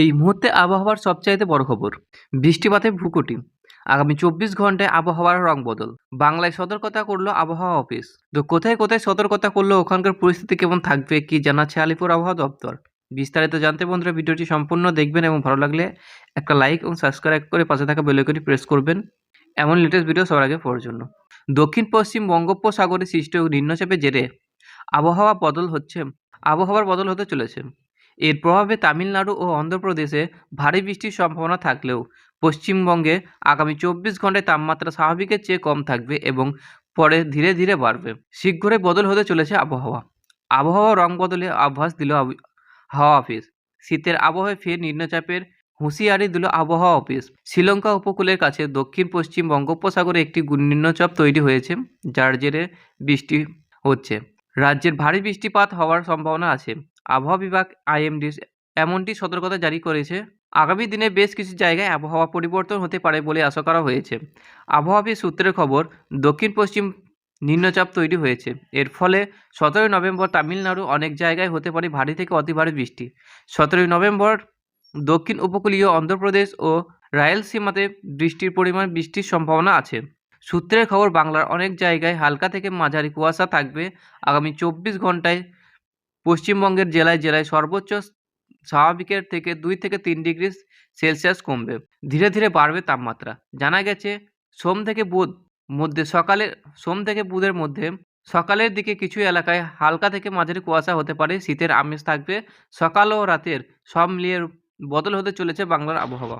এই মুহূর্তে আবহাওয়ার সবচাইতে বড় খবর, বৃষ্টিপাতে ভূকুটি আগামী চব্বিশ ঘন্টায় আবহাওয়ার রং বদল। বাংলায় সতর্কতা করল আবহাওয়া অফিস। তো কোথায় কোথায় সতর্কতা করল, ওখানকার পরিস্থিতি কেমন থাকবে, কি জানাচ্ছে আলিপুর আবহাওয়া দপ্তর? বিস্তারিত জানতে বন্ধুরা, ভিডিওটি সম্পূর্ণ দেখবেন এবং ভালো লাগলে একটা লাইক এবং সাবস্ক্রাইব করে পাশে থাকা বেলাইকনটি প্রেস করবেন। এমন লেটেস্ট ভিডিও সবার আগে পাওয়ার জন্য। দক্ষিণ পশ্চিম বঙ্গোপসাগরে সৃষ্ট নিম্নচাপের জেরে আবহাওয়া বদল হচ্ছে, আবহাওয়ার বদল হতে চলেছে। এর প্রভাবে তামিলনাড়ু ও অন্ধ্রপ্রদেশে ভারী বৃষ্টির সম্ভাবনা থাকলেও পশ্চিমবঙ্গে আগামী চব্বিশ ঘন্টায় তাপমাত্রা স্বাভাবিকের চেয়ে কম থাকবে এবং পরে ধীরে ধীরে বাড়বে। শীঘ্রই বদল হতে চলেছে আবহাওয়া। আবহাওয়া রং বদলে আভাস দিল হাওয়া অফিস। শীতের আবহাওয়ায় ফের নিম্নচাপের হুঁশিয়ারি দিল আবহাওয়া অফিস। শ্রীলঙ্কা উপকূলের কাছে দক্ষিণ পশ্চিম বঙ্গোপসাগরে একটি নিম্নচাপ তৈরি হয়েছে, যার জেরে বৃষ্টি হচ্ছে। রাজ্যের ভারী বৃষ্টিপাত হওয়ার সম্ভাবনা আছে। আবহাওয়া বিভাগ, আইএমডি এমনটি সতর্কতা জারি করেছে। আগামী দিনে বেশ কিছু জায়গায় আবহাওয়া পরিবর্তন হতে পারে বলে আশা করা হয়েছে। আবহাওয়া অফিস সূত্রের খবর দক্ষিণ পশ্চিম নিম্নচাপ তৈরি হয়েছে। এর ফলে সতেরোই নভেম্বর তামিলনাড়ু অনেক জায়গায় হতে পারে ভারী থেকে অতি ভারী বৃষ্টি। সতেরোই নভেম্বর দক্ষিণ উপকূলীয় অন্ধ্রপ্রদেশ ও রায়লসীমাতে বৃষ্টির পরিমাণ, বৃষ্টির সম্ভাবনা আছে। সূত্রের খবর, বাংলার অনেক জায়গায় হালকা থেকে মাঝারি কুয়াশা থাকবে। আগামী চব্বিশ ঘন্টায় পশ্চিমবঙ্গের জেলায় জেলায় সর্বোচ্চ স্বাভাবিকের থেকে দুই থেকে তিন ডিগ্রি সেলসিয়াস কমবে। ধীরে ধীরে বাড়বে তাপমাত্রা। জানা গেছে, সোম থেকে বুধ মধ্যে সকালে, সোম থেকে বুধের মধ্যে সকালের দিকে কিছু এলাকায় হালকা থেকে মাঝারি কুয়াশা হতে পারে। শীতের আমেজ থাকবে। সকাল ও রাতের সব মিলিয়ে বদল হতে চলেছে বাংলার আবহাওয়া।